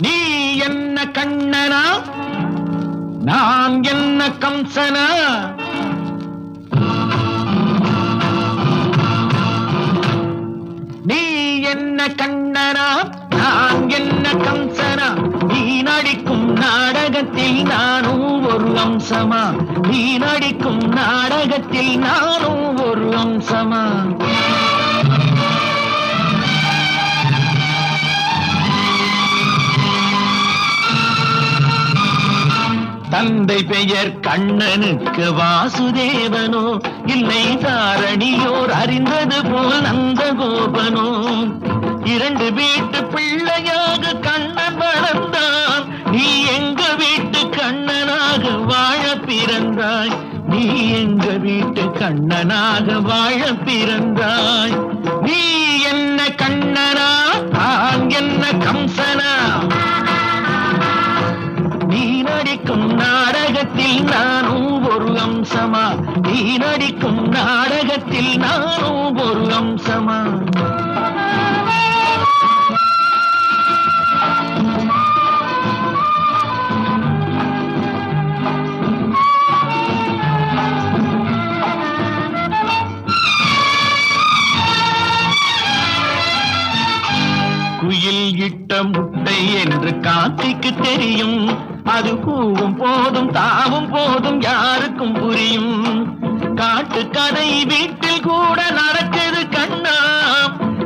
நீ என்ன கண்ணனா? நான் என்ன கம்சனா? நீ என்ன கண்ணனா? நான் என்ன கம்சனா? நீ நடிக்கும் நாடகத்தில் நானும் ஒரு அம்சமா? நீ நடிக்கும் நாடகத்தில் நானும் ஒரு அம்சமா? தந்தை பெயர் கண்ணனுக்கு வாசுதேவனோ இல்லை தாரணியோர் அறிந்தது போல் நந்த கோபனோ இரண்டு வீட்டு பிள்ளையாக கண்ணன் வளர்ந்தான். நீ எங்க வீட்டு கண்ணனாக வாழ பிறந்தாய்? நீ எங்க வீட்டு கண்ணனாக வாழ பிறந்தாய்? நீ என்ன கண்ணனா? நான் என்ன கம்சனா? நடிக்கும் நாடகத்தில் நானும் ஒரு அம்சமா? நீ நடிக்கும் நாடகத்தில் நானும் குயில் இட்ட முட்டை என்று காத்திக்கு தெரியும். அது பூவும் போதும் தாவும் போதும் யாருக்கும் புரியும். காட்டு கதை வீட்டில் கூட நடக்குது கண்ணா.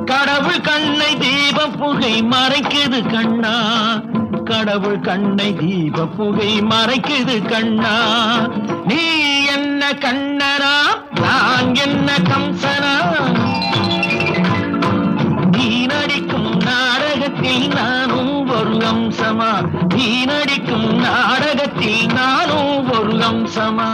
கடவுள் கண்ணை தீப புகை மறைக்குது கண்ணா. கடவுள் கண்ணை தீப புகை மறைக்குது கண்ணா. நீ என்ன கண்ணனா நாடகத்தில் நானும் ஒரு அம்சமா? நீ நடிக்கும் நாடகத்தில் நானும் ஒரு அம்சமா?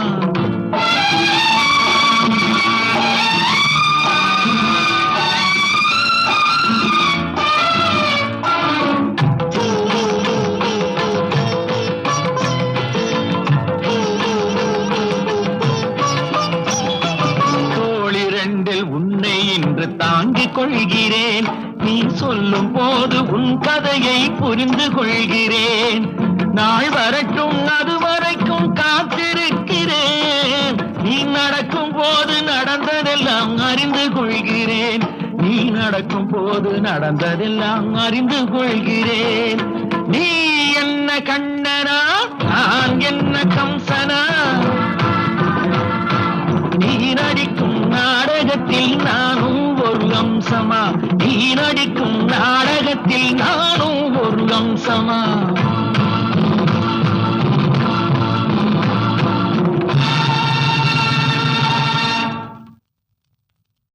தோளிரண்டில் உன்னை இன்று தாங்கிக் கொள்கிறேன். நீ சொல்லும் போது உன் கதையை புரிந்து கொள்கிறேன். நாள் வரட்டும் அது வரைக்கும் காத்திருக்கிறேன். நீ நடக்கும் போது நடந்ததெல்லாம் அறிந்து கொள்கிறேன். நீ நடக்கும் போது நடந்ததெல்லாம் அறிந்து கொள்கிறேன். அம்சமா? நீ நடிக்கும் நாடகத்தில் நானும் ஒரு அம்சமா?